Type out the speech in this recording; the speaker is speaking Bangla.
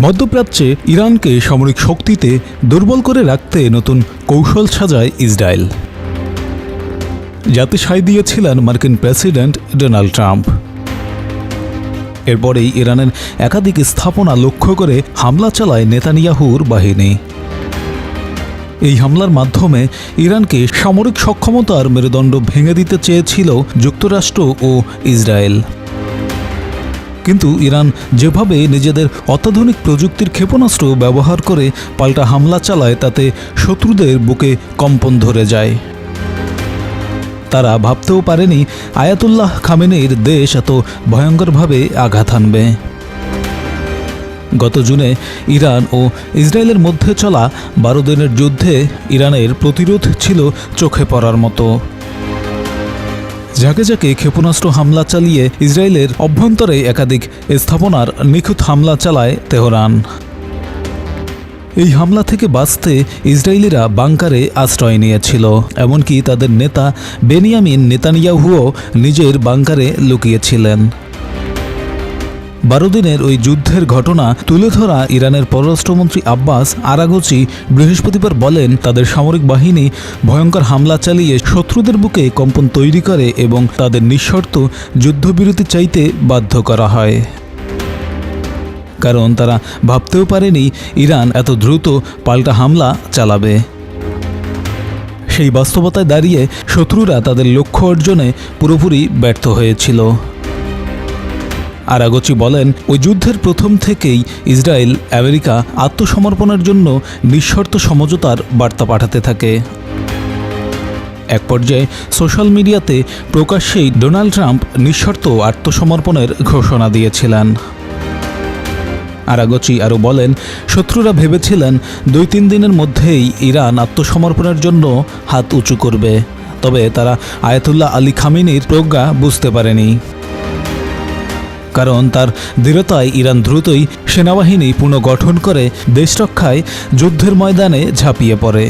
মধ্যপ্রাচ্যে ইরানকে সামরিক শক্তিতে দুর্বল করে রাখতে নতুন কৌশল সাজায় ইসরায়েল। যাতে সায় দিয়েছিলেন মার্কিন প্রেসিডেন্ট ডোনাল্ড ট্রাম্প। এরপরেই ইরানের একাধিক স্থাপনা লক্ষ্য করে হামলা চালায় নেতানিয়াহুর বাহিনী। এই হামলার মাধ্যমে ইরানকে সামরিক সক্ষমতার মেরুদণ্ড ভেঙে দিতে চেয়েছিল যুক্তরাষ্ট্র ও ইসরায়েল। কিন্তু ইরান যেভাবে নিজেদের অত্যাধুনিক প্রযুক্তির ক্ষেপণাস্ত্র ব্যবহার করে পাল্টা হামলা চালায়, তাতে শত্রুদের বুকে কম্পন ধরে যায়। তারা ভাবতেও পারেনি আয়াতুল্লাহ খামেনির দেশ এত ভয়ঙ্করভাবে আঘাত হানবে। গত জুনে ইরান ও ইসরায়েলের মধ্যে চলা বারো দিনের যুদ্ধে ইরানের প্রতিরোধ ছিল চোখে পড়ার মতো। ঝাঁকে ঝাঁকে ক্ষেপণাস্ত্র হামলা চালিয়ে ইসরায়েলের অভ্যন্তরে একাধিক স্থাপনার নিখুঁত হামলা চালায় তেহরান। এই হামলা থেকে বাঁচতে ইসরায়েলিরা বাংকারে আশ্রয় নিয়েছিল, এমনকি তাদের নেতা বেনিয়ামিন নেতানিয়াহুও নিজের বাংকারে লুকিয়েছিলেন। বারো দিনের ওই যুদ্ধের ঘটনা তুলে ধরা ইরানের পররাষ্ট্রমন্ত্রী আব্বাস আরাগোচি বৃহস্পতিবার বলেন, তাদের সামরিক বাহিনী ভয়ঙ্কর হামলা চালিয়ে শত্রুদের বুকে কম্পন তৈরি করে এবং তাদের নিঃশর্ত যুদ্ধবিরতি চাইতে বাধ্য করা হয়। কারণ তারা ভাবতেও পারেনি ইরান এত দ্রুত পাল্টা হামলা চালাবে। সেই বাস্তবতায় দাঁড়িয়ে শত্রুরা তাদের লক্ষ্য অর্জনে পুরোপুরি ব্যর্থ হয়েছিল। আরাগোচি বলেন, ওই যুদ্ধের প্রথম থেকেই ইসরায়েল আমেরিকা আত্মসমর্পণের জন্য নিঃশর্ত সমঝোতার বার্তা পাঠাতে থাকে। এক পর্যায়ে সোশ্যাল মিডিয়াতে প্রকাশ্যেই ডোনাল্ড ট্রাম্প নিঃশর্ত আত্মসমর্পণের ঘোষণা দিয়েছিলেন। আরাগচি আরও বলেন, শত্রুরা ভেবেছিলেন দুই তিন দিনের মধ্যেই ইরান আত্মসমর্পণের জন্য হাত উঁচু করবে। তবে তারা আয়াতুল্লাহ আলী খামিনির প্রজ্ঞা বুঝতে পারেনি। কারণ তার দৃঢ়তায় ইরান দ্রুতই সেনাবাহিনী পুনর্গঠন করে দেশ রক্ষায় যুদ্ধের ময়দানে ঝাঁপিয়ে পড়ে।